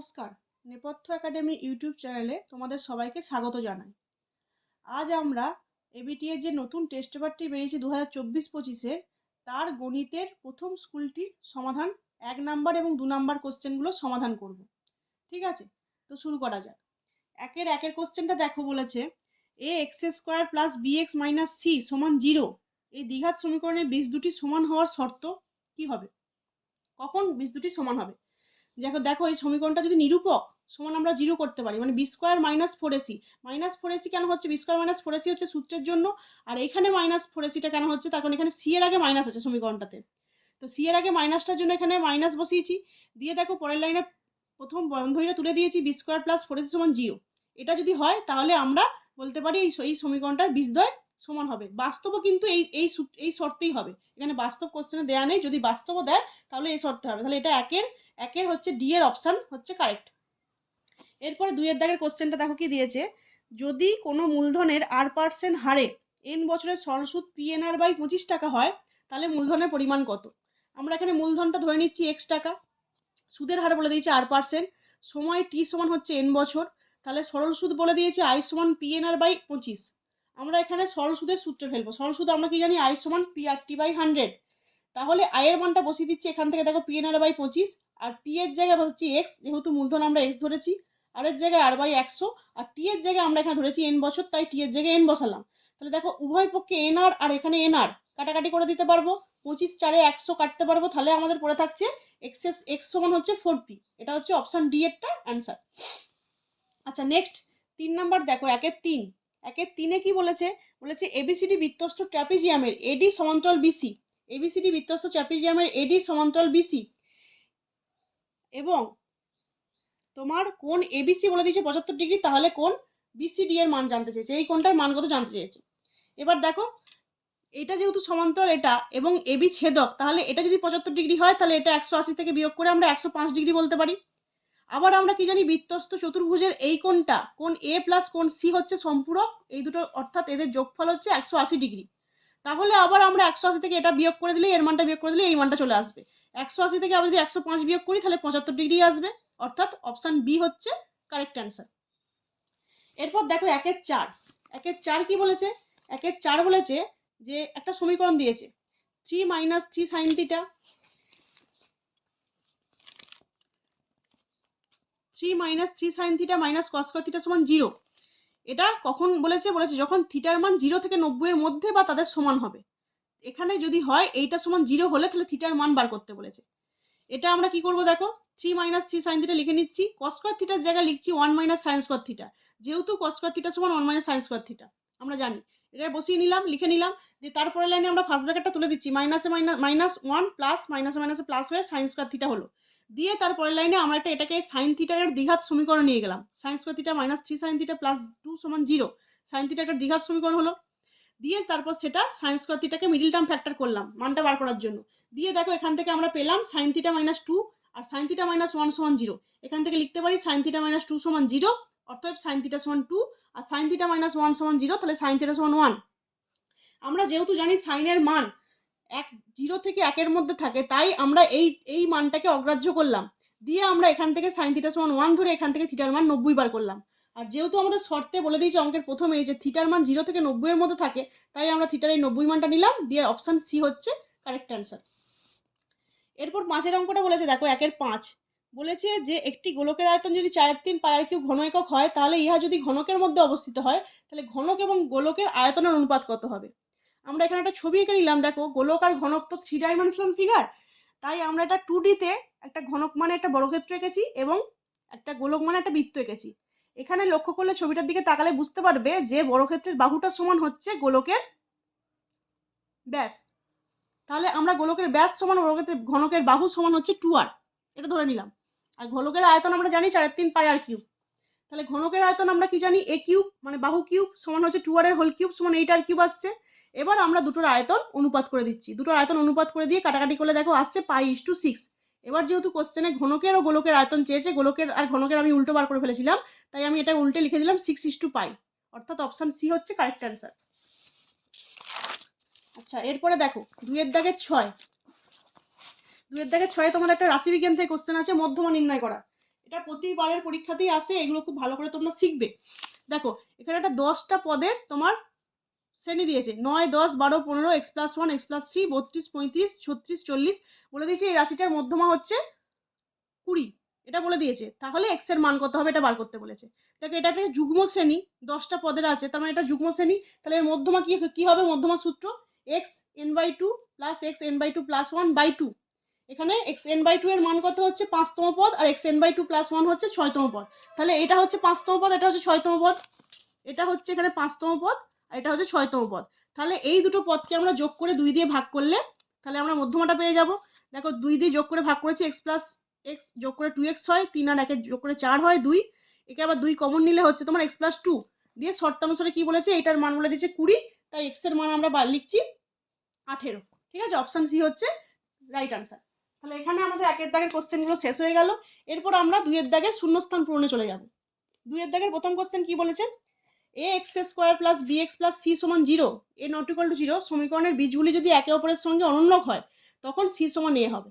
নমস্কার। নেপথ্য academy YouTube চ্যানেলে তোমাদের সবাইকে স্বাগত জানাই। আজ আমরা এবিটি এর যে নতুন টেস্ট পেপারটি বেরিয়েছে দু হাজার চব্বিশ পঁচিশের, তার গণিতের প্রথম স্কুলটির সমাধান, এক নাম্বার এবং দু নাম্বার কোশ্চেনগুলো সমাধান করব। ঠিক আছে? তো শুরু করা যাক। একের একের কোশ্চেনটা দেখো বলেছে A X square plus B X minus C সমান জিরো এই দ্বিঘাত সমীকরণে বীজ দুটি সমান হওয়ার শর্ত কি হবে? কখন বীজ দুটি সমান হবে? দেখো দেখো এই সমীকরণটা যদি নিরূপক, সমান আমরা জিরো করতে পারি মানে B square minus four AC minus four AC কেন হচ্ছে? B square minus four AC হচ্ছে সূত্রের জন্য, আর এখানে মাইনাস ফোর এসিটা কেন হচ্ছে? তার কারণ এখানে সি এর আগে মাইনাস আছে সমীকরণটাতে। তো সি এর আগে মাইনাসটার জন্য এখানে মাইনাস বসিয়েছি। দিয়ে দেখো, পরের লাইনে প্রথম বন্ধনীটা তুলে দিয়েছি B square plus four AC সমান জিরো এটা যদি হয়, তাহলে আমরা বলতে পারি এই সমীকরণটার বীজদ্বয় সমান হবে। বাস্তবও কিন্তু এই এই এই শর্তেই হবে। এখানে বাস্তব কোশ্চেনে দেয়া নেই। যদি বাস্তবও দেয়, তাহলে এই শর্তে হবে। তাহলে এটা একের একের হচ্ছে ডি এর অপশন হচ্ছে কারেক্ট এরপরে দুইয়ের দাগের কোশ্চেনটা দেখো কি দিয়েছে? যদি কোনো মূলধনের আর পার্সেন্ট হারে এন বছরের সরল সুদ পি এন আর বাই পঁচিশ টাকা হয়, তাহলে মূলধনের পরিমাণ কত? আমরা এখানে মূলধনটা ধরে নিচ্ছি এক্স টাকা। সুদের হার বলে দিয়েছে আর পার্সেন্ট সময় টি সমান হচ্ছে এন বছর। তাহলে সরল সুদ বলে দিয়েছে আই সমান পি এন আর বাই পঁচিশ। আমরা এখানে সরল সুদের সূত্র ফেলব। সরল সুদ আমরা কি জানি? আই সমান P R T by hundred তাহলে আয়ের মানটা বসিয়ে দিচ্ছি এখান থেকে। দেখো পিএনআর বাই পঁচিশ। আর পি এর জায়গায় বসছি এক্স যেহেতু মূলধন আমরা এক্স ধরেছি আর এর জায়গায় আর বাই একশো, আর টি এর জায়গায় আমরা এখানে ধরেছি এন বছর, তাই টি এর জায়গায় এন বসালাম। তাহলে দেখো, উভয় পক্ষে এন আর আর এখানে এন আর কাটাকাটি করে দিতে পারব, পঁচিশ চারে একশো কাটতে পারব, তাহলে আমাদের পড়ে থাকছে এক্স এক্স সমান হচ্ছে ফোর পি এটা হচ্ছে অপশান ডি এরটা অ্যান্সার আচ্ছা নেক্সট তিন নাম্বার দেখো, একের তিন, একের তিনে কি বলেছে? বলেছে এবিসিডি বৃত্তস্থ ট্র্যাপিজিয়ামের এডি সমান্তরাল বিসি এবিসিডি বৃত্তস্থ ট্র্যাপিজিয়ামের এডি সমান্তরাল বিসি এবং তোমার কোন এবিসি বলে দিয়েছে পঁচাত্তর ডিগ্রি, তাহলে কোন বিসিডি এর মান জানতে চেয়েছে। এই কোনটার মান কত জানতে চেয়েছে? এবার দেখো, এটা যেহেতু সমান্তরাল এটা এবং এবি ছেদক, তাহলে এটা যদি পঁচাত্তর ডিগ্রি হয়, তাহলে এটা একশো আশি থেকে বিয়োগ করে আমরা একশো পাঁচ ডিগ্রি বলতে পারি। আবার আমরা কি জানি বৃত্তস্থ চতুর্ভুজের এই কোণটা কোন এ প্লাস কোন সি হচ্ছে সম্পূরক, এই দুটো অর্থাৎ এদের যোগফল হচ্ছে একশো আশি ডিগ্রি। তাহলে আবার আমরা একশো আশি থেকে এটা বিয়োগ করে দিলে এর মানটা বিয়োগ করে দিলে এই মানটা চলে আসবে। একশো আশি থেকে আবার যদি একশো পাঁচ বিয়োগ করি, তাহলে পঁচাত্তর ডিগ্রি আসবে। অর্থাৎ অপশন বি হচ্ছে কারেক্ট অ্যান্সার এরপর দেখো একের চার। একের চার কি বলেছে? একের চার বলেছে যে একটা সমীকরণ দিয়েছে। Three minus three sine theta three minus three sine theta minus cos theta সমান জিরো এটা কখন বলেছে? বলেছে যখন থিটার মান জিরো থেকে নব্বইয়ের মধ্যে বা তাদের সমান হবে। এখানে যদি হয়, এইটা সমান জিরো হলে তাহলে থিটার মান বার করতে বলেছে। এটা আমরা কি করব দেখো? Three minus three sine theta লিখে নিচ্ছি। কস স্কোয়ার থিটার জায়গায় লিখছি one minus sine square theta যেহেতু কস স্কোয়ার থিটা সমান one minus sine square theta আমরা জানি। এটা বসিয়ে নিলাম, লিখে নিলাম। যে তারপরে লাইনে আমরা ফার্স্ট ব্র্যাকেটটা তুলে দিচ্ছি। মাইনাসে মাইনাস মাইনাস ওয়ান প্লাস মাইনাসে মাইনাসে প্লাস হয়ে সাইন স্কোয়ার থিটা হলো। দিয়ে তারপরের লাইনে আমরা একটা এটাকে সাইন থিটার দ্বিঘাত সমীকরণ নিয়ে গেলাম। Sine square theta minus three sine theta plus two সমান জিরো সাইন থিটা একটা দ্বিঘাত সমীকরণ হলো। দিয়ে তারপর সেটা সাইন স্কোয়ার থিটাকে মিডিল টার্ম ফ্যাক্টর করলাম, মানটা বার করার জন্য। দিয়ে দেখো এখান থেকে আমরা পেলাম সাইন থিটা মাইনাস টু আর সাইন থিটা মাইনাস ওয়ান সমান জিরো এখান থেকে লিখতে পারি সাইন থিটা মাইনাস টু সমান জিরো অর্থাৎ সাইন থিটা সমান টু আর সাইন থিটা মাইনাস ওয়ান সমান জিরো তাহলে সাইন থিটা সমান ওয়ান আমরা যেহেতু জানি সাইনের মান এক জিরো থেকে একের মধ্যে থাকে। তাই আমরা এই এই মানটাকে অগ্রাহ্য করলাম। দিয়ে আমরা এখান থেকে সাইন থিটা সমান ওয়ান ধরে এখান থেকে থিটার মান নব্বই বার করলাম। আর যেহেতু আমাদের শর্তে বলে দিয়েছে অঙ্কের প্রথমেই যে থিটার মান জিরো থেকে নব্বইয়ের মধ্যে থাকে, তাই আমরা থিটার এই নব্বই মানটা নিলাম। দিয়ে অপশান সি হচ্ছে কারেক্ট অ্যান্সার এরপর পাঁচের অঙ্কটা বলেছে, দেখো একের পাঁচ। বলেছে যে একটি গোলকের আয়তন যদি চার তিন পায়ের কিউ ঘন একক হয়, তাহলে ইহা যদি ঘনকের মধ্যে অবস্থিত হয়, তাহলে ঘনক এবং গোলকের আয়তনের অনুপাত কত হবে? আমরা এখানে একটা ছবি এঁকে নিলাম, দেখো, গোলক আর ঘনক তো থ্রি ডাইমেনশনাল ফিগার তাই আমরা এটা টু ডিতে একটা ঘনক মানে একটা বর্গক্ষেত্র এঁকেছি এবং একটা গোলক মানে একটা বৃত্ত এঁকেছি। এখানে লক্ষ্য করলে ছবিটার দিকে তাকালে বুঝতে পারবে যে বর্গক্ষেত্রের বাহুটা সমান হচ্ছে গোলকের ব্যাস। তাহলে আমরা গোলকের ব্যাস সমান বর্গক্ষেত্রের ঘনকের বাহু সমান হচ্ছে টু আর এটা ধরে নিলাম। আর গোলকের আয়তন আমরা জানি চারের তিন পাই আর কিউব তাহলে ঘনকের আয়তন আমরা কি জানি? এ কিউব মানে বাহু কিউব সমান হচ্ছে টু আর এর হোল কিউব সমান এইট আর কিউব আসছে। এবার আমরা দুটোর আয়তন অনুপাত করে দিচ্ছি। দুটোর আয়তন অনুপাত করে দিয়ে কাটাকাটি করলে দেখো আসছে পাই ইস টু সিক্স এবার যেহেতু কোশ্চেনে ঘনকের ও গোলকের আয়তন চেয়েছে, গোলকের আর ঘনকের আমি উল্টো বার করে ফেলেছিলাম, তাই আমি এটা উল্টে লিখে দিলাম সিক্স ইস টু পাই অর্থাৎ অপশন সি হচ্ছে কারেক্ট অ্যান্সার আচ্ছা এরপরে দেখো, দুইয়ের দাগের ছয়। দুইয়ের দাগের ছয়ে তোমাদের একটা রাশিবিজ্ঞান থেকে কোশ্চেন আছে মধ্যমা নির্ণয় করা। এটা প্রতিবারের পরীক্ষাতেই আসে, এগুলো খুব ভালো করে তোমরা শিখবে। দেখো, এখানে একটা দশটা পদের তোমার শ্রেণি দিয়েছে। নয়, দশ, বারো, পনেরো X plus one X plus three বত্রিশ, পঁয়ত্রিশ, ছত্রিশ, চল্লিশ, বলে দিয়েছে। এই রাশিটার মধ্যমা হচ্ছে কুড়ি। এটা বলে দিয়েছে। তাহলে এক্সের মান কত হবে? এটা বার করতে বলেছে। দেখো, এটা একটা যুগ্ম শ্রেণি, দশটা পদের আছে। তার মানে এটা যুগ্ম শ্রেণি। তাহলে এর মধ্যমা কি কি হবে? মধ্যমা সূত্র X N by two plus X N by two plus one by two এখানে এক্স এন বাই টু এর মান কত হচ্ছে? পাঁচতম পদ, আর X N by two plus one হচ্ছে ছয়তম পদ। তাহলে এটা হচ্ছে পাঁচতম পদ, এটা হচ্ছে ছয়তম পদ। এটা হচ্ছে এখানে পাঁচতম পদ, আর এটা হচ্ছে ছয়তম পদ। তাহলে এই দুটো পদকে আমরা যোগ করে দুই দিয়ে ভাগ করলে, তাহলে আমরা মধ্যমাটা পেয়ে যাব। দেখো, দুই দিয়ে যোগ করে ভাগ করেছি এক্স প্লাস এক্স যোগ করে টু এক্স হয়, তিন আর একের যোগ করে চার হয়, দুই। একে আবার দুই কমন নিলে হচ্ছে তোমার এক্স প্লাস টু দিয়ে শর্তানুসারে কি বলেছে? এটার মান বলে দিচ্ছে কুড়ি, তাই এক্সের মান আমরা লিখছি আঠেরো। ঠিক আছে? অপশান সি হচ্ছে রাইট আনসার তাহলে এখানে আমাদের একের দাগের কোশ্চেনগুলো শেষ হয়ে গেল। এরপর আমরা দুইয়ের দাগের শূন্যস্থান পূরণে চলে যাব। দুইয়ের দাগের প্রথম কোশ্চেন কি বলেছে? A X square plus B X plus C সমান zero A not equal to zero সমীকরণের বীজগুলি যদি একে অপরের সঙ্গে অনুন্নক হয়, তখন সি সমান এ হবে।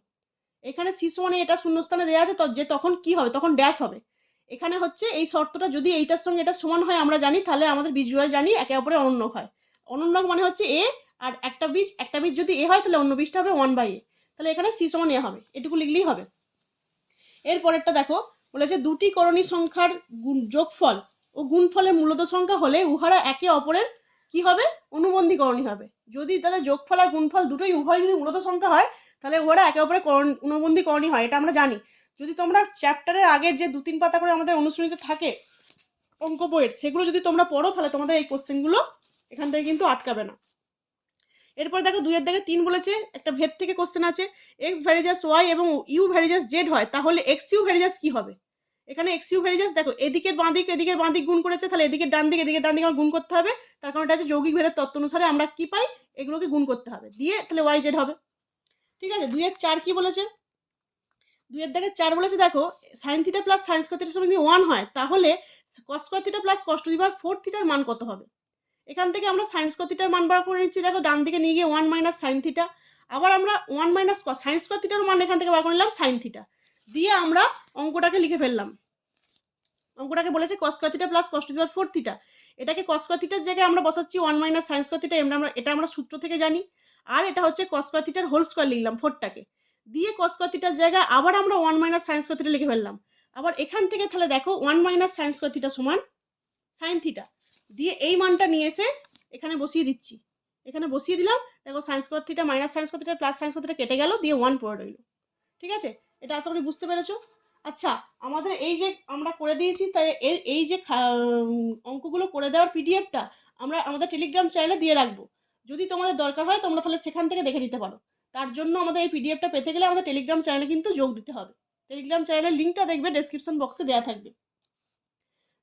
এখানে সি সমান এটা শূন্যস্থানে দেওয়া আছে, তো- যে তখন কি হবে? তখন ড্যাশ হবে। এখানে হচ্ছে এই শর্তটা যদি এইটার সঙ্গে এটা সমান হয়, আমরা জানি, তাহলে আমাদের বীজগুলো জানি একে অপরে অনুন্নক হয়। অনুন্নক মানে হচ্ছে এ আর একটা বীজ একটা বীজ যদি এ হয়, তাহলে অন্য বীজটা হবে ওয়ান বাই এ তাহলে এখানে সি সমান এ হবে। এটুকু লিখলেই হবে। এরপরেরটা দেখো, বলেছে দুটি করণী সংখ্যার যোগফল ও গুণফলের মূলত সংখ্যা হলে উহারা একে অপরের কি হবে? অনুবন্ধী করণী হবে। যদি তাদের যোগফল আর গুণফল দুটোই উভয় যদি মূলত সংখ্যা হয়, তাহলে উহারা একে করণ- অনুবন্ধী করণী হয়, এটা আমরা জানি। যদি তোমরা চ্যাপ্টারের আগের যে দু তিন পাতা করে আমাদের অনুশ্রেণীতে থাকে, অঙ্ক বইয়ের, সেগুলো যদি তোমরা পড়ো, তাহলে তোমাদের এই কোশ্চেনগুলো এখান থেকে কিন্তু আটকাবে না। এরপর দেখো দুইয়ের দিকে তিন বলেছে, একটা ভেদ থেকে কোশ্চেন আছে এক্স ভ্যারিজাস ওয়াই এবং ইউ ভ্যারিজাস জেড হয়, তাহলে এক্স ইউ ভ্যারিজাস কি হবে? এখানে এক্স ইউ ভ্যারিজাস দেখো, এদিকের বাঁ দিক, এদিকের বাঁ দিক গুণ করেছে, তাহলে এদিকের ডান দিক, এদিকের ডান দিকে গুণ করতে হবে, তার কারণ এটা হচ্ছে যৌগিক ভেদের তত্ত্ব অনুসারে আমরা কি পাই? এগুলোকে গুণ করতে হবে, দিয়ে তাহলে ওয়াই জেড হবে। ঠিক আছে, দুইয়ের চার কি বলেছে? দুইয়ের দিকে চার বলেছে, দেখো sine theta plus sine square সমান যদি ওয়ান হয়, তাহলে cos theta plus cos to the power four থিটার মান কত হবে? এখান থেকে আমরা সাইন স্কোয়ার থিটার মান বার করে নিচ্ছি। দেখো, ডান দিকে নিয়ে গিয়ে ওয়ান মাইনাস সাইন থিটা আবার আমরা ওয়ান মাইনাস সাইন স্কোয়ার থিটার মান এখান থেকে বার করে নিলাম সাইন থিটা দিয়ে আমরা অঙ্কটাকে লিখে ফেললাম। অঙ্কটাকে বলেছে cos square plus cos to four theta এটাকে কস স্কোয়ার জায়গায় আমরা বসাচ্ছি ওয়ান মাইনাস সাইন কথিটা থিটা আমরা, এটা আমরা সূত্র থেকে জানি। আর এটা হচ্ছে কস স্কোয়ার থিটার হোল স্কোয়ার লিখলাম ফোরটাকে দিয়ে কস স্কোয়ার জায়গায় আবার আমরা one minus sine square theta লিখে ফেললাম। আবার এখান থেকে তাহলে দেখো ওয়ান মাইনাস সাইন কথিটা সমান সাইন থিটা দিয়ে এই মানটা নিয়ে এসে এখানে বসিয়ে দিচ্ছি। এখানে বসিয়ে দিলাম, দেখো sine square theta minus sine square theta plus sine theta কেটে গেল, দিয়ে ওয়ান পড়ে রইল। ঠিক আছে? এটা আশা করি বুঝতে পেরেছ? আচ্ছা আমাদের এই যে আমরা করে দিয়েছি তাই এর এই যে অঙ্কগুলো করে দেওয়ার পিডিএফটা আমরা আমাদের টেলিগ্রাম চ্যানেলে দিয়ে রাখব। যদি তোমাদের দরকার হয়, তোমরা তাহলে সেখান থেকে দেখে নিতে পারো। তার জন্য আমাদের এই পিডিএফটা পেতে গেলে আমাদের টেলিগ্রাম চ্যানেলে কিন্তু যোগ দিতে হবে। টেলিগ্রাম চ্যানেলের লিঙ্কটা দেখবে ডেসক্রিপশন বক্সে দেওয়া থাকবে।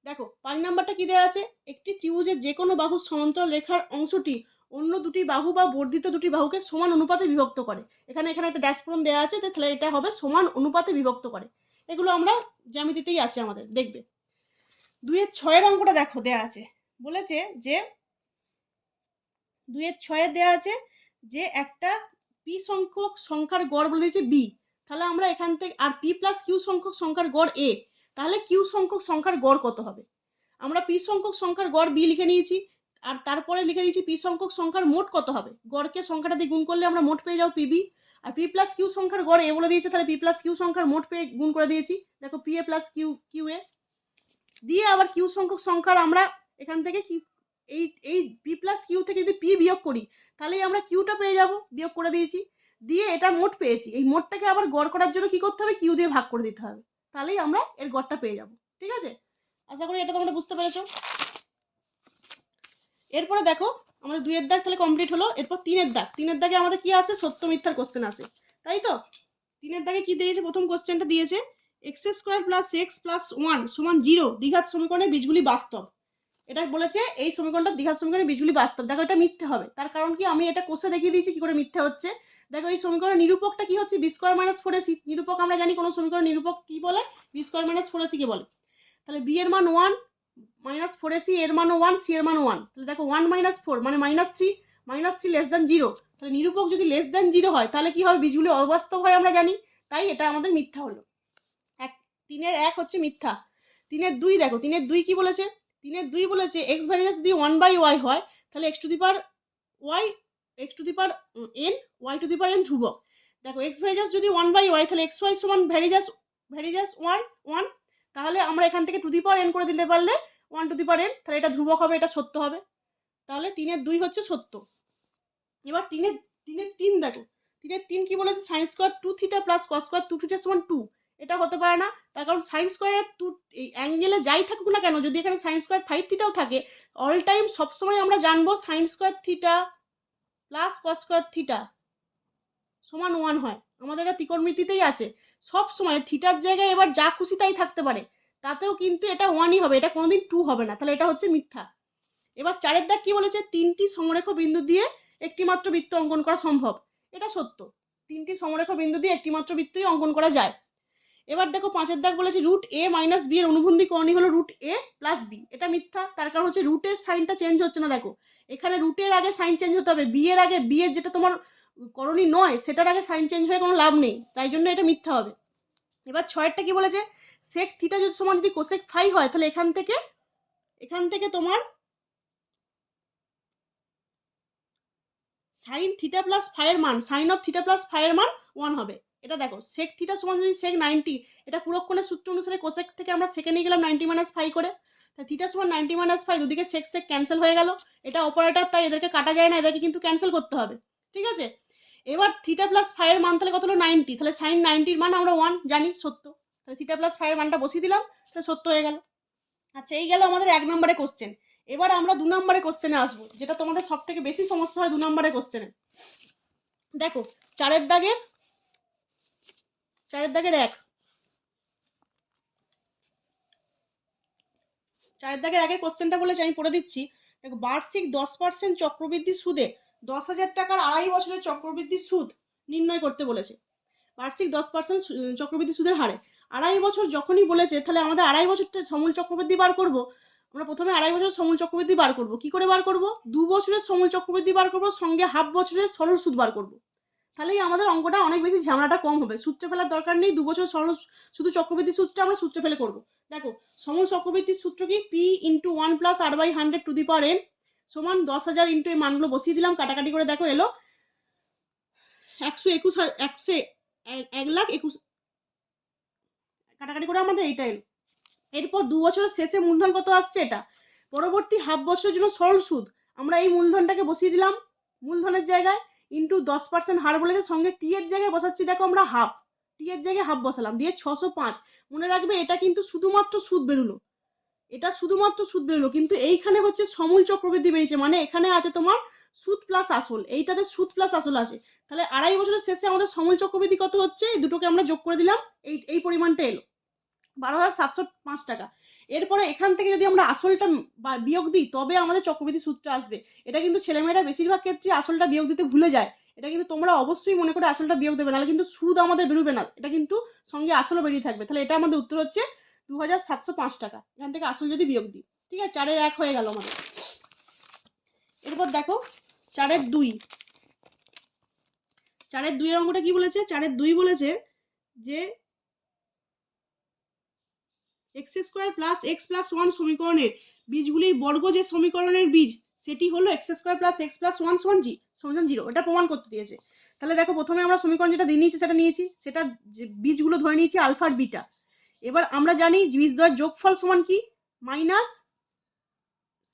দেখো, পাঁচ নাম্বারটা কি দেওয়া আছে? একটি ত্রিভুজের যে কোনো বাহুর সমান্তরাল রেখার অংশটি অন্য দুটি বাহু বা বর্ধিত দুটি বাহুকে সমান অনুপাতে বিভক্ত করে। এখানে এখানে একটা ড্যাশ পূরণ দেওয়া আছে তাহলে এটা হবে সমান অনুপাতে বিভক্ত করে। এগুলো আমরা জ্যামিতিতেই আছে আমাদের, দেখবে। দুইয়ের ছয়ের অঙ্কটা দেখো, দেয়া আছে। বলেছে যে, দুইয়ের ছয়ের দেয়া আছে যে, একটা পি সংখ্যক সংখ্যার গড় বলে দিয়েছে বি তাহলে আমরা এখান থেকে, আর পি প্লাস কিউ সংখ্যক সংখ্যার গড় এ তাহলে কিউ সংখ্যক সংখ্যার গড় কত হবে? আমরা পি সংখ্যক সংখ্যার গড় বি লিখে নিয়েছি, আর তারপরে লিখে দিয়েছি পি সংখ্যক সংখ্যার মোট কত হবে? গড়কে সংখ্যাটা দিয়ে গুণ করলে আমরা মোট পেয়ে যাও পিবি আর পি প্লাস কিউ সংখ্যার গড় এ বলে দিয়েছে, তাহলে পি প্লাস কিউ সংখ্যার মোট পেয়ে গুণ করে দিয়েছি। দেখো P A plus Q Q A দিয়ে আবার কিউ সংখ্যক সংখ্যার আমরা এখান থেকে কি, এই এই পি প্লাস কিউ থেকে যদি পি বিয়োগ করি, তাহলেই আমরা কিউটা পেয়ে যাব, বিয়োগ করে দিয়েছি। দিয়ে এটা মোট পেয়েছি। এই মোটটাকে আবার গড় করার জন্য কি করতে হবে? কিউ দিয়ে ভাগ করে দিতে হবে। তাহলেই আমরা এর গড়টা পেয়ে যাব, ঠিক আছে? আশা করি এটা তোমরা বুঝতে পেরেছ। এরপরে দেখো, আমাদের দুইয়ের দাগ তাহলে কমপ্লিট হলো, এরপর তিনের দাগ। তিনের দাগে আমাদের কি আছে? সত্য মিথ্যার কোশ্চেন আছে। তাই তো? তিনের দাগে কি দিয়েছে? প্রথম কোশ্চেনটা দিয়েছে X square plus X plus one সমান জিরো দীঘার সমীকরণের বীজগুলি বাস্তব। এটা বলেছে, এই সমীকরণটা দীঘার সমীকরণের বীজগুলি বাস্তব। দেখো এটা মিথ্যে হবে। তার কারণ কি? আমি এটা কোষে দেখিয়ে দিয়েছি, কি করে মিথ্যে হচ্ছে? দেখো এই সমীকরণের নিরূপকটা কি হচ্ছে? B square minus four AC নিরূপক আমরা জানি কোনো সমীকরণ নিরূপক কি বলে? B square minus four AC কে বলে। তাহলে বি এর মান ওয়ান মাইনাস ফোর এসি এর মানও ওয়ান সি এর মানও ওয়ান তাহলে দেখো ওয়ান মাইনাস ফোর মানে minus three minus three less than zero তাহলে নিরূপক যদি লেস দেন জিরো হয়, তাহলে কি হবে? বীজগুলি অবাস্তব হয় আমরা জানি। তাই এটা আমাদের মিথ্যা হলো। এক, তিনের এক হচ্ছে মিথ্যা। তিনের দুই দেখো, তিনের দুই কি বলেছে? তিনের দুই বলেছে এক্স ভ্যারিয়াস যদি ওয়ান বাই ওয়াই হয়, তাহলে X to the power Y X to the power N Y to the power N ধ্রুবক। দেখো এক্স ভ্যারিয়াস যদি ওয়ান বাই ওয়াই তাহলে এক্স ওয়াই সমান varies as varies as one one তাহলে আমরা এখান থেকে টু দি পাওয়ার এন করে দিতে পারলে one to the power N তাহলে এটা ধ্রুবক হবে, এটা সত্য হবে। তাহলে তিনের দুই হচ্ছে সত্য। এবার তিনের তিনের তিন দেখো, তিনের তিন কি বলেছে? Sine square two theta plus cos square two theta সমান টু এটা হতে পারে না। তার কারণ সাইন স্কোয়ার টু এই অ্যাঙ্গেলে যাই থাকুক না কেন, যদি এখানে সাইন স্কোয়ার ফাইভ থিটাও থাকে অল টাইম সবসময় আমরা জানব sine square theta plus cos square theta সমান ওয়ান হয়। আমাদের এটা ত্রিকোণমিতিতেই আছে। সব সময় থিটার জায়গায় এবার যা খুশি তাই থাকতে পারে। তাতেও কিন্তু এটা ওয়ানই হবে, এটা কোনোদিন টু হবে না। তাহলে এটা হচ্ছে মিথ্যা। এবার চারের দাগ কি বলেছে? তিনটি সমরেখ বিন্দু দিয়ে একটি মাত্র বৃত্ত অঙ্কন করা সম্ভব। এটা সত্য। তিনটি সমরেখ বিন্দু দিয়ে একটি মাত্র বৃত্তই অঙ্কন করা যায়। এবার দেখো পাঁচের দাগ বলেছে রুট এ মাইনাস বি এর অনুবন্ধী করণী হলো রুট এ প্লাস বি এটা মিথ্যা, তার কারণ হচ্ছে রুটের সাইনটা চেঞ্জ হচ্ছে না, দেখো। এখানে রুটের আগে সাইন চেঞ্জ হতে হবে বি এর আগে বি এর যেটা তোমার করণী নয়, সেটার আগে সাইন চেঞ্জ হয়ে কোনো লাভ নেই, তাই জন্য এটা মিথ্যা হবে। এবার ছয়েরটা কি বলেছে? সেক থিটা যদি সমান যদি কোসেক ফাই হয়, তাহলে এখান থেকে এখান থেকে তোমার সাইন থিটা প্লাস ফাইয়ের মান সাইন অফ থিটা প্লাস ফাইয়ের মান ওয়ান হবে। এটা দেখো সেক থিটা সমান যদি সেক নাইনটি এটা পুরক্ষণের সূত্র অনুসারে কোসেক থেকে আমরা সেকে নিয়ে গেলাম নাইনটি মাইনাস ফাইভ করে। তা থিটা সমান নাইনটি মাইনাস ফাইভ দুদিকে সেক সেক ক্যান্সেল হয়ে গেল। এটা অপারেটার তাই এদেরকে কাটা যায় না, এদেরকে কিন্তু ক্যান্সেল করতে হবে। ঠিক আছে? এবার থিটা প্লাস ফাইয়ের মান তাহলে কত হলো? নাইনটি তাহলে সাইন নাইনটির মান আমরা ওয়ান জানি, সত্য। তাহলে থিটা প্লাস ফাইয়ের মানটা বসিয়ে দিলাম, তাহলে সত্য হয়ে গেল। আচ্ছা এই গেল আমাদের এক নম্বরে কোশ্চেন এবার আমরা দু নম্বরে কোশ্চেনে আসব, যেটা তোমাদের সব থেকে বেশি সমস্যা হয় দু নম্বরে কোশ্চেনে দেখো, চারের দাগের চারের দাগের এক চারের দাগের আগের কোশ্চেনটা বলেছে, আমি পড়ে দিচ্ছি। দেখো, বার্ষিক দশ পার্সেন্ট চক্রবৃদ্ধি সুদে দশ হাজার টাকার আড়াই বছরের চক্রবৃদ্ধি সুদ নির্ণয় করতে বলেছে। বার্ষিক দশ পার্সেন্ট চক্রবৃদ্ধি সুদের হারে। আড়াই বছর যখনই বলেছে, তাহলে আমাদের আড়াই বছরটা সমূল চক্রবৃদ্ধি বার করব? আমরা প্রথমে আড়াই বছরের সমূল চক্রবৃদ্ধি বার করব। কি করে বার করব? দু বছরের সমূল চক্রবৃদ্ধি বার করব, সঙ্গে হাফ বছরের সরল সুদ বার করব। তাহলেই আমাদের অঙ্কটা অনেক বেশি ঝামেলাটা কম হবে। সূত্র ফেলার দরকার নেই দু বছর সরল শুধু চক্রবৃদ্ধি সূত্রটা আমরা সূত্র ফেলে করব। দেখো সমূল চক্রবৃদ্ধির সূত্র কি? P into one plus R by hundred to the power N সমান দশ হাজার ইন্টু এই মানগুলো বসিয়ে দিলাম, কাটাকাটি করে দেখো এলো। একশো একুশ একশো এক- এক লাখ একুশ, কাটাকাটি করে আমাদের এইটা এলো। এরপর দু বছরের শেষে মূলধন কত আসছে এটা? পরবর্তী হাফ বছরের জন্য সরল সুদ। আমরা এই মূলধনটাকে বসিয়ে দিলাম মূলধনের জায়গায়। ইন্টু দশ পার্সেন্ট হার বলেছে, সঙ্গে টি এর জায়গায় বসাচ্ছি, দেখো আমরা হাফ টি এর জায়গায় হাফ বসালাম, দিয়ে ছশো পাঁচ। মনে রাখবে এটা কিন্তু শুধুমাত্র সুদ বেরোলো। এটা শুধুমাত্র সুদ বেরোলো, কিন্তু এইখানে হচ্ছে সমূল চক্রবৃদ্ধি বেরিয়েছে মানে এখানে আছে তোমার সুদ প্লাস আসল, এইটাতে সুদ প্লাস আসল আছে। তাহলে আড়াই বছরের শেষে আমাদের সমূল চক্রবৃদ্ধি কত হচ্ছে? এই দুটোকে আমরা যোগ করে দিলাম, এই এই পরিমাণটা এলো। বারো হাজার সাতশো পাঁচ টাকা। এরপরে এখান থেকে যদি আমরা আসলটা বিয়োগ দিই, তবে আমাদের চক্রবৃদ্ধি সূত্র আসবে। এটা কিন্তু ছেলেমেয়েরা বেশিরভাগ ক্ষেত্রে আসলটা বিয়োগ দিতে ভুলে যায়। এটা কিন্তু তোমরা অবশ্যই মনে করে আসলটা বিয়োগ দেবে, নাহলে কিন্তু সুদ আমাদের বেরোবে না। এটা কিন্তু সঙ্গে আসলও বেরিয়ে থাকবে। তাহলে এটা আমাদের উত্তর হচ্ছে দু হাজার সাতশো পাঁচ টাকা। এখান থেকে আসল যদি বিয়োগ দিই, ঠিক আছে? চারের এক হয়ে গেল আমাদের। এরপর দেখো, চারের দুই। চারের দুইয়ের অঙ্কটা কি বলেছে? চারের দুই বলেছে যে x square plus x plus one সমীকরণের বীজগুলির বর্গ যে সমীকরণের বীজ, সেটি হলো x square plus x plus one সমান জি সমান জিরো এটা প্রমাণ করতে দিয়েছে। তাহলে দেখো, প্রথমে আমরা সমীকরণ যেটা দিয়ে নিয়েছি, সেটা নিয়েছি, সেটা যে বীজগুলো ধরে নিয়েছি আলফার বিটা এবার আমরা জানি বীজ দ্বয়ের যোগফল সমান কি? মাইনাস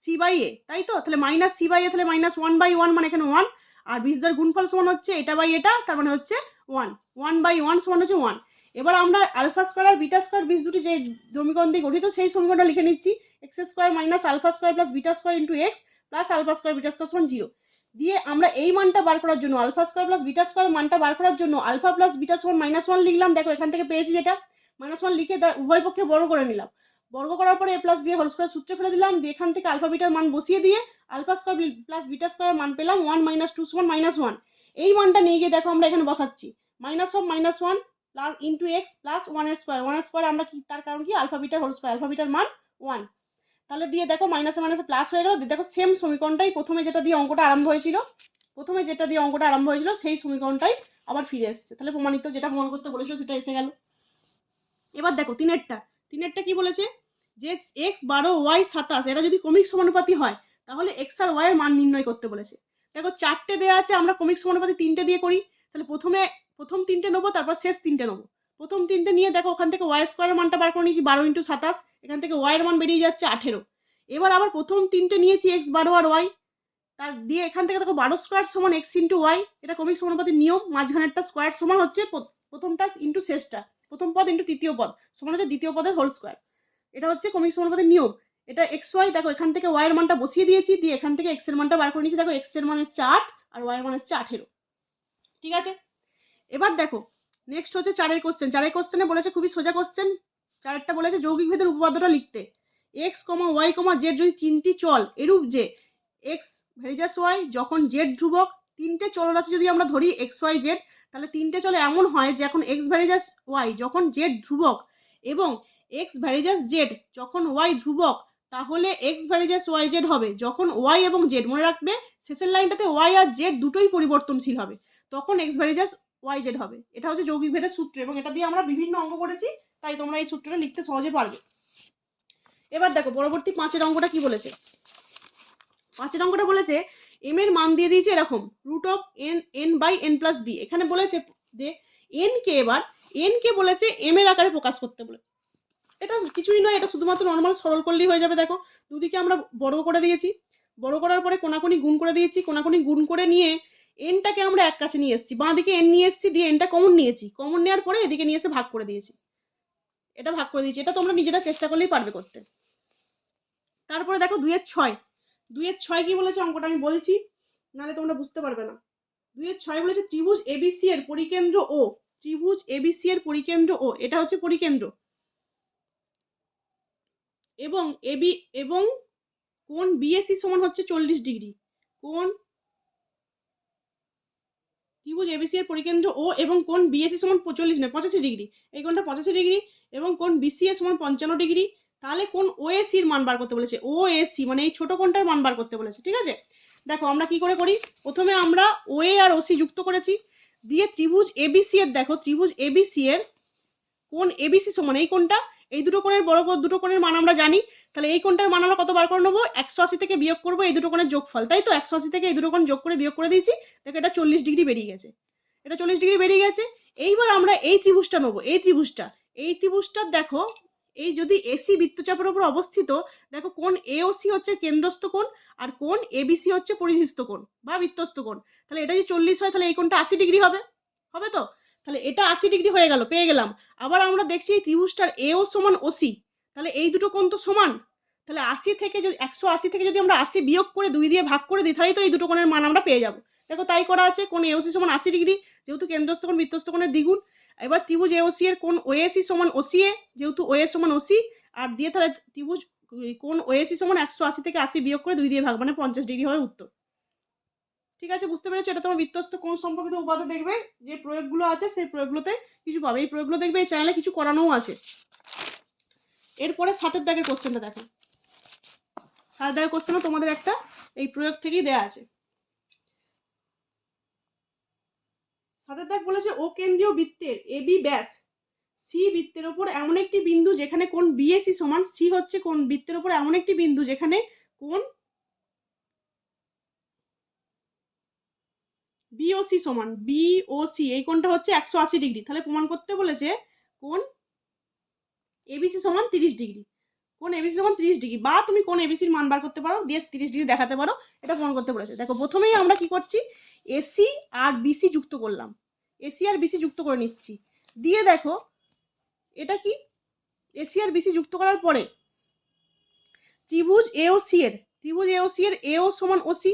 সি বাই এ তাই তো? তাহলে মাইনাস সি বাই এ তাহলে মাইনাস ওয়ান বাই ওয়ান মানে এখানে ওয়ান আর বীজ দ্বয়ের গুণফল সমান হচ্ছে এটা বাই এটা, তার মানে হচ্ছে ওয়ান ওয়ান বাই ওয়ান সমান হচ্ছে ওয়ান এবার আমরা আলফা স্কোয়ার আর বিটা স্কোয়ার বীজ দুটি যে সমীকরণ দিয়ে গঠিত সেই সমীকরণটা লিখে নিচ্ছি। X square minus alpha square plus beta square into x plus alpha square beta square সমান জিরো দিয়ে আমরা এই মানটা বার করার জন্য alpha square plus beta square মানটা বার করার জন্য আলফা প্লাস বিটা সমান মাইনাস ওয়ান লিখলাম। দেখো, এখান থেকে পেয়েছি যেটা। মাইনাস ওয়ান লিখে উভয় পক্ষে বড় করে নিলাম। বর্গ করার পরে A plus B whole square সূত্রে ফেলে দিলাম। দিয়ে এখান থেকে আলফা বিটার মান বসিয়ে দিয়ে alpha square plus beta square মান পেলাম ওয়ান মাইনাস টু সমান মাইনাস ওয়ান এই মানটা নিয়ে গিয়ে দেখো আমরা এখানে বসাচ্ছি। Minus of minus one plus into x plus ওয়ানের স্কোয়ার ওয়ানের স্কোয়ার আমরা কি, তার কারণ কি? আলফা বিটার হোল স্কোয়ার আলফা বিটার মান ওয়ান তাহলে দিয়ে দেখো মাইনাসে মাইনাসে প্লাস হয়ে গেল দেখো সেম সমীকরণটাই প্রথমে যেটা দিয়ে অঙ্কটা আরম্ভ হয়েছিল, প্রথমে যেটা দিয়ে অঙ্কটা আরম্ভ হয়েছিল, সেই সমীকরণটাই আবার ফিরে এসেছে। তাহলে প্রমাণিত যেটা প্রমাণ করতে বলেছিল সেটা এসে গেল। এবার দেখো তিনেরটা তিনেরটা কি বলেছে? যে এক্স বারো ওয়াই সাতাশ, এটা যদি কমিক সমানুপাতি হয়, তাহলে এক্স আর ওয়াই এর মান নির্ণয় করতে বলেছে। দেখো চারটে দেওয়া আছে, আমরা কমিক সমানুপাতি তিনটে দিয়ে করি। তাহলে প্রথমে প্রথম তিনটে নেব, তারপর শেষ তিনটে নেব। প্রথম তিনটে নিয়ে দেখো, ওখান থেকে ওয়াই স্কোয়ারের মানটা বার করে নিয়েছি, বারো ইন্টু সাতাশ। এখান থেকে ওয়াই এর মান বেরিয়ে যাচ্ছে আঠেরো। এবার আবার প্রথম তিনটে নিয়েছি এক্স বারো আর ওয়াই তার দিয়ে এখান থেকে দেখো বারো স্কোয়ার সমান এক্স ইন্টু ওয়াই এটা কমিক সমানুপাতির নিয়ম, মাঝখানেরটা স্কোয়ার সমান হচ্ছে প্র- প্রথমটা ইন্টু শেষটা। প্রথম পদ ইন্টু তৃতীয় পদ, সমান হচ্ছে দ্বিতীয় পদের হোল স্কোয়ার এটা হচ্ছে কমিক সমানুপাতের নিয়ম। এটা এক্স ওয়াই দেখো, এখান থেকে ওয়াই এর মানটা বসিয়ে দিয়েছি, দিয়ে এখান থেকে এক্সের মানটা বার করে নিয়েছি, দেখো এক্সের মান এসছে আট, আর ওয়াই এর মান এসছে আঠেরো। ঠিক আছে? এবার দেখো নেক্সট হচ্ছে চারের কোশ্চেন চারের কোশ্চেনে বলেছে খুবই সোজা কোশ্চেন চারেরটা বলেছে যৌগিক ভেদের উপপাদ্যটা লিখতে। X comma y comma z যদি তিনটি চল, এরূপ যে এক্স ভেরিজাস ওয়াই যখন জেড ধ্রুবক, তিনটে চলরাশি যদি আমরা ধরি এক্স ওয়াই জেড তাহলে তিনটে চলে এমন হয় যে এখন এক্স ভ্যারিজাস ওয়াই যখন জেড ধ্রুবক এবং এক্স ভ্যারিজাস জেড যখন ওয়াই ধ্রুবক, তাহলে এক্স ভ্যারিজাস ওয়াই জেড হবে। যখন ওয়াই এবং জেড মনে রাখবে, শেষের লাইনটাতে ওয়াই আর জেড দুটোই পরিবর্তনশীল হবে। তখন এক্স ভ্যারিজাস ওয়াই জেড হবে। এটা হচ্ছে যৌগিক ভেদের সূত্র এবং এটা দিয়ে আমরা বিভিন্ন অঙ্ক করেছি, তাই তোমরা এই সূত্রটা লিখতে সহজে পারবে। এবার দেখো, পরবর্তী পাঁচের অঙ্কটা কি বলেছে? পাঁচের অঙ্কটা বলেছে এম এর মান দিয়ে দিয়েছে এরকম root of N N by N plus B এখানে বলেছে যে এন কে এবার এন কে বলেছে এম এর আকারে প্রকাশ করতে বলে। এটা কিছুই নয়, এটা শুধুমাত্র নর্মাল সরল করলেই হয়ে যাবে, দেখো। দুদিকে আমরা বড় করে দিয়েছি, বড় করার পরে কোনাকুনি গুণ করে দিয়েছি, কোনাকুনি গুণ করে নিয়ে এনটাকে আমরা এক কাছে নিয়ে এসেছি, বাঁ দিকে এন নিয়ে এসেছি, দিয়ে এনটা কমন নিয়েছি। কমন নেওয়ার পরে এদিকে নিয়ে এসে ভাগ করে দিয়েছি। এটা ভাগ করে দিয়েছি। এটা তোমরা নিজেরা চেষ্টা করলেই পারবে করতে। তারপরে দেখো দুইয়ের ছয়। দুইয়ের ছয় কি বলেছে? অঙ্কটা আমি বলছি, নাহলে তোমরা বুঝতে পারবে না। দুইয়ের ছয় বলেছে ত্রিভুজ এবিসি এর পরিকেন্দ্র ও ত্রিভুজ এবিসি এর পরিকেন্দ্র ও এটা হচ্ছে পরিকেন্দ্র। এবং এবি এবং কোন বিএসি সমান হচ্ছে চল্লিশ ডিগ্রি। কোন ত্রিভুজ এবিসি এর পরিকেন্দ্র ও এবং কোন বিএসি সমান চল্লিশ নয়, পঁচাশি ডিগ্রি। এই কোনটা পঁচাশি ডিগ্রি এবং কোন বিসিএ সমান পঞ্চান্ন ডিগ্রি। তাহলে কোন ওএসির মান বার করতে বলেছে। ওএসি মানে এই ছোট কোনটার মান বার করতে বলেছে, ঠিক আছে? দেখো, আমরা কি করে করি? প্রথমে আমরা ওএ আর ওসি যুক্ত করেছি। দিয়ে ত্রিভুজ এবিসি এর, দেখো, ত্রিভুজ এবিসি এর কোন এবিসি সমান এই কোনটা এই দুটো কোণের বড় দুটো কোণের মান আমরা জানি। তাহলে এই কোণটার মান আমরা কত বার করে নেব? একশো আশি থেকে বিয়োগ করব এই দুটো কোণের যোগফল। তাই তো? একশো আশি থেকে এই দুটো কোণ যোগ করে বিয়োগ করে দিয়েছি। দেখো, এটা চল্লিশ ডিগ্রি বেরিয়ে গেছে। এটা চল্লিশ ডিগ্রি বেরিয়ে গেছে। এইবার আমরা এই ত্রিভুজটা নেব। এই ত্রিভুজটা। এই ত্রিভুজটার দেখো, এই যদি এসি বৃত্তচাপের উপর অবস্থিত, দেখো কোন এওসি হচ্ছে কেন্দ্রস্থ কোণ আর কোন এবিসি হচ্ছে পরিধিস্থ কোণ বা বৃত্তস্থ কোণ। তাহলে এটা যদি চল্লিশ হয়, তাহলে এই কোণটা আশি ডিগ্রি হবে। হবে তো? তাহলে এটা আশি ডিগ্রি হয়ে গেল, পেয়ে গেলাম। আবার আমরা দেখছি ত্রিভুজটার এও সমান ওসি তাহলে এই দুটো কোণ তো সমান। তাহলে আশি থেকে যদি, একশো আশি থেকে যদি আমরা আশি বিয়োগ করে দুই দিয়ে ভাগ করে দিই, তাহলেই তো এই দুটো কোণের মান আমরা পেয়ে যাব। দেখো তাই করা আছে কোন এওসি সমান আশি ডিগ্রি, যেহেতু কেন্দ্রস্থ কোণ বৃত্তস্থ কোণের দ্বিগুণ। এবার ত্রিভুজ এওসি এর কোন ওএসি সমান ওসিএ যেহেতু ওএ সমান ওসি আর দিয়ে তাহলে ত্রিভুজ কোন ওএসি সমান একশো আশি থেকে আশি বিয়োগ করে দুই দিয়ে ভাগ মানে পঞ্চাশ ডিগ্রি হয় উত্তর। ঠিক আছে? বুঝতে পেরেছ? এটা তোমার বৃত্তস্থ কোন সম্পর্কিত উপাদান দেখবে? যে প্রয়োগগুলো আছে, সেই প্রয়োগগুলোতে কিছু পাবে। এই প্রয়োগগুলো দেখবে, এই চ্যানেলে কিছু করানোও আছে। এরপরে সাতের দাগের কোশ্চেনটা দেখো। সাতের দাগের কোশ্চেনও তোমাদের একটা এই প্রয়োগ থেকেই দেয়া আছে। সাতের দাগ বলেছে, ও কেন্দ্রীয় বৃত্তের এ, বি, ব্যাস, সি বৃত্তের ওপর এমন একটি বিন্দু যেখানে কোন বিএসি সমান, সি হচ্ছে কোন বৃত্তের ওপর এমন একটি বিন্দু যেখানে কোন বিওসি সমান বিওসি এই কোণটা হচ্ছে একশো আশি ডিগ্রি। তাহলে প্রমাণ করতে বলেছে কোন এবিসি সমান তিরিশ ডিগ্রি। কোন এবিসি সমান তিরিশ ডিগ্রি, বা তুমি কোন এবিসির মান বার করতে পারো, দিয়ে তিরিশ ডিগ্রি দেখাতে পারো, এটা প্রমাণ করতে বলেছে। দেখো, প্রথমেই আমরা কি করছি? এসি আর বিসি যুক্ত করলাম। এসি আর বিসি যুক্ত করে নিচ্ছি। দিয়ে দেখো, এটা কি? এসি আর বিসি যুক্ত করার পরে ত্রিভুজ এওসি এর, ত্রিভুজ এওসি এর এও সমান ওসি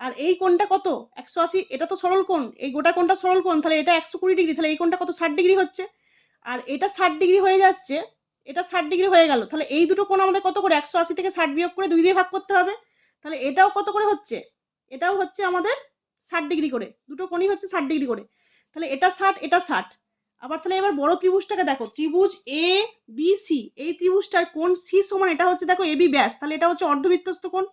আর এই কোণটা কত? একশো আশি, এটা তো সরল কোণ। এই গোটা কোণটা সরল কোণ, তাহলে এটা একশো কুড়ি ডিগ্রি, তাহলে এই কোণটা কত? ষাট ডিগ্রি হচ্ছে। আর এটা ষাট ডিগ্রি হয়ে যাচ্ছে, এটা ষাট ডিগ্রি হয়ে গেল, তাহলে এই দুটো কোণ আমাদের কত করে? একশো আশি থেকে ষাট বিয়োগ করে দুই দিয়ে ভাগ করতে হবে। তাহলে এটাও কত করে হচ্ছে? এটাও হচ্ছে আমাদের ষাট ডিগ্রি করে। দুটো কোণই হচ্ছে ষাট ডিগ্রি করে। তাহলে এটা ষাট এটা ষাট। আবার তাহলে এবার বড় ত্রিভুজটাকে দেখো, ত্রিভুজ এ বি সি এই ত্রিভুজটার কোণ সি সমান, এটা হচ্ছে দেখো এ বি ব্যাস। তাহলে এটা হচ্ছে অর্ধবৃত্তস্থ কোণ।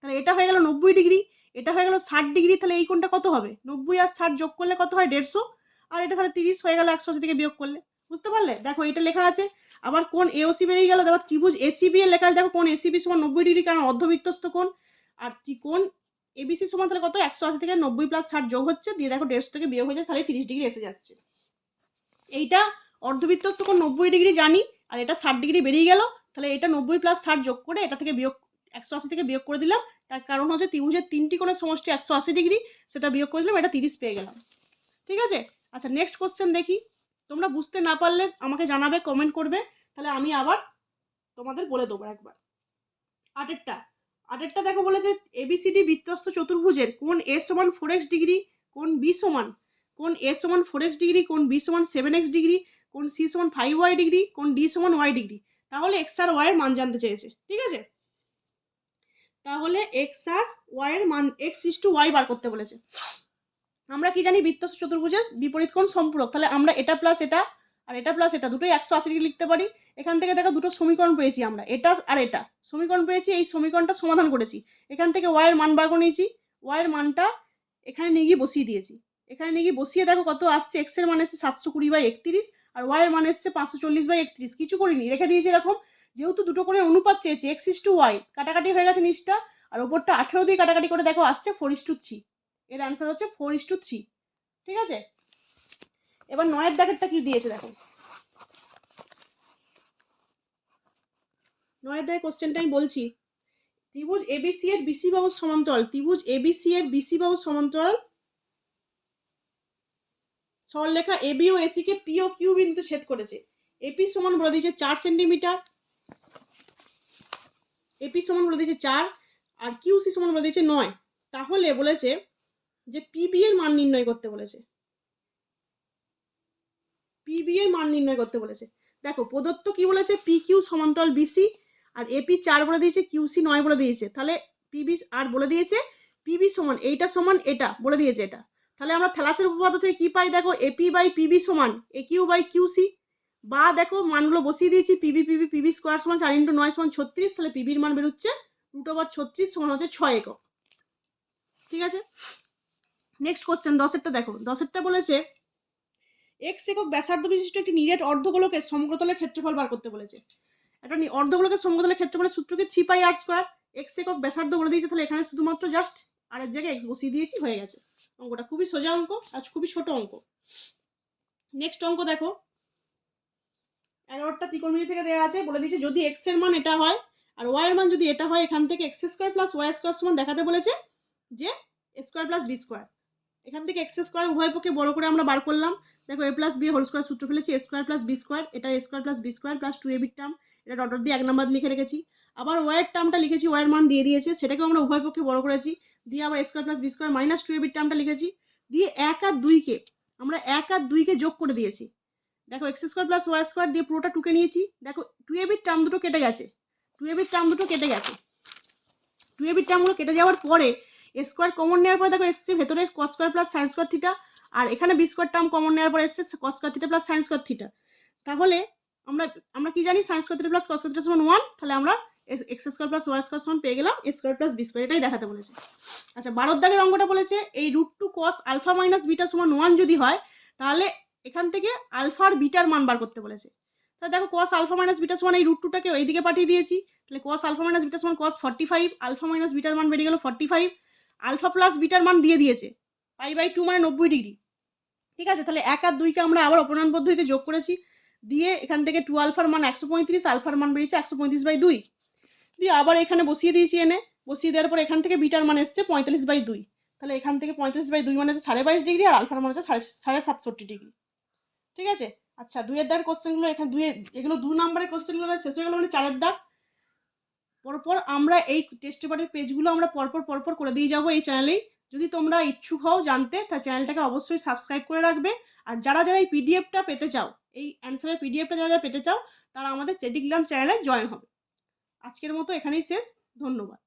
তাহলে এটা হয়ে গেল নব্বই ডিগ্রি। এটা হয়ে গেল ষাট ডিগ্রি, তাহলে এই কোণটা কত হবে? নব্বই আর ষাট যোগ করলে কত হয়? দেড়শো। আর এটা তাহলে তিরিশ হয়ে গেল একশো আশি থেকে বিয়োগ করলে। বুঝতে পারলে? দেখো এটা লেখা আছে, আবার কোন এওসি বেরিয়ে গেল, দেখো ত্রিভুজ এসিবি এর লেখা আছে, দেখো কোন এসিবি সমান নব্বই ডিগ্রি, কারণ অর্ধবৃত্তস্থ কোণ। আর কোন এবিসি সমান তাহলে কত? একশো আশি থেকে নব্বই প্লাস ষাট যোগ হচ্ছে, দিয়ে দেখো দেড়শো থেকে বিয়োগ হয়ে যায়, তাহলে তিরিশ ডিগ্রি এসে যাচ্ছে। এইটা অর্ধবৃত্তস্থ কোণ নব্বই ডিগ্রি জানি, আর এটা ষাট ডিগ্রি বেরিয়ে গেল, তাহলে এটা নব্বই প্লাস ষাট যোগ করে এটা থেকে বিয়োগ একশো আশি থেকে বিয়োগ করে দিলাম। তার কারণ হচ্ছে ত্রিভুজের তিনটি কোণের সমষ্টি একশো আশি ডিগ্রি, সেটা বিয়োগ করে দিলাম এটা তিরিশ পেয়ে গেলাম। ঠিক আছে? আচ্ছা নেক্সট কোশ্চেন দেখি। তোমরা বুঝতে না পারলে আমাকে জানাবে কমেন্ট করবে। তাহলে আমি আবার তোমাদের বলে দেবো একবার। আটেরটা। আটেরটা দেখো বলেছে এবিসিডি বৃত্তস্থ চতুর্ভুজের কোন এ সমান ফোর এক্স ডিগ্রি কোন বি সমান কোন এ সমান ফোর এক্স ডিগ্রি কোন বি সমান সেভেন এক্স ডিগ্রি কোন সি সমান ফাইভ ওয়াই ডিগ্রি কোন ডি সমান ওয়াই ডিগ্রি। তাহলে এক্স আর ওয়াই এর মান জানতে চেয়েছে। ঠিক আছে? তাহলে এক্স আর ওয়াই এর মান এক্স ইস টু ওয়াই বার করতে বলেছে। আমরা কি জানি বৃত্তস্থ চতুর্ভুজের বিপরীত কোণ সম্পূরক। তাহলে আমরা এটা প্লাস এটা আর এটা প্লাস এটা দুটোই একশো আশি ডিগ্রি লিখতে পারি। এখান থেকে দেখো দুটো সমীকরণ পেয়েছি আমরা, এটা আর এটা। সমীকরণ পেয়েছি, এই সমীকরণটা সমাধান করেছি। এখান থেকে ওয়াই এর মান বার করে নিয়েছি। ওয়াই এর মানটা এখানে নিয়ে গিয়ে বসিয়ে দিয়েছি। এখানে নিয়ে গিয়ে বসিয়ে দেখো কত আসছে এক্সের মান এসছে সাতশো কুড়ি বাই একত্রিশ আর ওয়াই এর মান এসছে পাঁচশো চল্লিশ বাই একত্রিশ। কিছু করিনি, রেখে দিয়েছি এরকম। যেহেতু দুটো করে অনুপাত চেয়েছে এক্স ইস টু ওয়াই কাটাকাটি হয়ে গেছে নিচটা, আর ওপরটা আঠেরো দিয়ে কাটাকাটি করে দেখো আসছে ফোর ইস টু থ্রি এর অ্যান্সার হচ্ছে ফোর ইস টু থ্রি ঠিক আছে? এবার নয়ের দাগেরটা কি দিয়েছে দেখো? নয়ের দাগের কোশ্চেনটা আমি বলছি, ত্রিভুজ এবিসি এর বিসি বাহু সমান্তরাল, ত্রিভুজ এবিসি এর বিসি বাহু সমান্তরাল, সরলরেখা এবি ও এসি কে পি ও কিউ বিন্দুতে ছেদ করেছে এপি সমান বলে দিয়েছে চার সেন্টিমিটার এপি সমান বলে দিয়েছে চার আর কিউসি সমান বলে দিয়েছে নয়। তাহলে বলেছে যে পিবি এর মান নির্ণয় করতে বলেছে। পিবি এর মান নির্ণয় করতে বলেছে। দেখো, প্রদত্ত কি বলেছে? পি কিউ সমান্তরাল বিসি আর এপি চার বলে দিয়েছে কিউসি নয় বলে দিয়েছে। তাহলে পিবি আর বলে দিয়েছে পিবি সমান, এইটা সমান, এটা বলে দিয়েছে এটা। তাহলে আমরা থ্যালাসের উপপাদ্য থেকে কি পাই? দেখো এপি বাই পিবি সমান এ কিউ বাই কিউসি বা দেখো মানগুলো বসিয়ে দিয়েছি পিবি পিবি পিবি স্কোয়ার সমান চার ইন্টু নয় সমান ছত্রিশ, তাহলে পিবির মান বেরোচ্ছে রুট ওভার ছত্রিশ সমান হচ্ছে ছয় একক। ঠিক আছে? নেক্সট কোশ্চেন দশেরটা দেখো। দশেরটা বলেছে এক্স একক ব্যাসার্ধ বিশিষ্ট একটি নিরেট অর্ধগোলকের সমগ্রতলের ক্ষেত্রফল বার করতে বলেছে। একটা অর্ধগোলকের সমগ্রতলের ক্ষেত্রফলের সূত্রকে three pi R square x একক ব্যাসার্ধ বলে দিয়েছে, তাহলে এখানে শুধুমাত্র জাস্ট আর এর জায়গায় এক্স বসিয়ে দিয়েছি, হয়ে গেছে। অঙ্কটা খুবই সোজা অঙ্ক আর খুবই ছোট অঙ্ক। নেক্সট অঙ্ক দেখো এগারোটা ত্রিকোণমিতি থেকে দেওয়া আছে, বলে দিয়েছে যদি এক্সের মান এটা হয় আর ওয়াই এর মান যদি এটা হয়, এখান থেকে x square plus y square সমান দেখাতে বলেছে যে স্কোয়ার প্লাস বি স্কোয়ার এখান থেকে এক্স স্কোয়ার উভয় পক্ষে বড় করে আমরা বার করলাম। দেখো A plus B whole square সূত্র ফেলেছি স্কোয়ার প্লাস বি স্কোয়ার এটা square plus B square plus two A বির টার্ম এটা ডট ডট দিয়ে এক নাম্বার লিখে রেখেছি। আবার ওয়াইয়ের টার্মটা লিখেছি ওয়াইয়ের মান দিয়ে দিয়েছে, সেটাকেও আমরা উভয় পক্ষে বড় করেছি। দিয়ে আবার square plus B square minus two A বির টার্মটা লিখেছি। দিয়ে এক আর দুইকে, আমরা এক আর দুইকে যোগ করে দিয়েছি। দেখো x square plus y square দিয়ে পুরোটা টুকে নিয়েছি। দেখো টু এ বির টার্ম দুটো কেটে গেছে। টু এ বির টার্ম দুটো কেটে গেছে। টু এ বির টার্মগুলো কেটে যাওয়ার পরে স্কোয়ার কমন নেওয়ার পরে দেখো এসছে ভেতরে cos square plus sine square theta আর এখানে বি স্কোয়ার টার্ম কমন নেওয়ার পরে এসছে cos square theta plus sine square theta তাহলে আমরা আমরা কি জানি sine square theta plus cos square theta সমান ওয়ান তাহলে আমরা x square plus y square সমান পেয়ে গেলাম A square plus B square এটাই দেখাতে বলেছে। আচ্ছা বারোর দাগের অঙ্কটা বলেছে, এই root two cos alpha minus beta সমান ওয়ান যদি হয়, তাহলে এখান থেকে আলফা আর বিটার মান বার করতে বলেছে। তাহলে দেখো কস আলফা মাইনাস বিটা সমান এই রুট টুটাকে এইদিকে পাঠিয়ে দিয়েছি। তাহলে কস আলফা মাইনাস বিটা সমান cos forty five alpha minus bitter মান বেরিয়ে গেল ফর্টি ফাইভ আলফা প্লাস বিটার মান দিয়ে দিয়েছে। পাই বাই টু মানে নব্বই ডিগ্রি ঠিক আছে? তাহলে এক আর দুইকে আমরা আবার অপনয়ন পদ্ধতিতে যোগ করেছি। দিয়ে এখান থেকে টু আলফার মান একশো পঁয়ত্রিশ, আলফার মান বেরিয়েছে একশো পঁয়ত্রিশ বাই দুই। দিয়ে আবার এখানে বসিয়ে দিয়েছি এনে। বসিয়ে দেওয়ার পর এখান থেকে বিটার মান এসছে পঁয়তাল্লিশ বাই দুই। তাহলে এখান থেকে পঁয়তাল্লিশ বাই দুই মানে হচ্ছে সাড়ে বাইশ ডিগ্রি আর আলফার মান হচ্ছে সাড়ে সাড়ে সাতষট্টি ডিগ্রি ঠিক আছে? আচ্ছা দুইয়ের দাগের কোশ্চেনগুলো এখানে দুইয়ের, এগুলো দু নম্বরের কোশ্চেনগুলো শেষ হয়ে গেল মানে চারের দাগ। পরপর আমরা এই টেস্ট পেপারের পেজগুলো আমরা পরপর পরপর করে দিয়ে যাব এই চ্যানেলেই যদি তোমরা ইচ্ছুক হও জানতে, তা চ্যানেলটাকে অবশ্যই সাবস্ক্রাইব করে রাখবে। আর যারা যারা এই পিডিএফটা পেতে চাও, এই অ্যান্সারের পিডিএফটা যারা যারা পেতে চাও, তারা আমাদের টেলিগ্রাম চ্যানেলে জয়েন হবে। আজকের মতো এখানেই শেষ। ধন্যবাদ।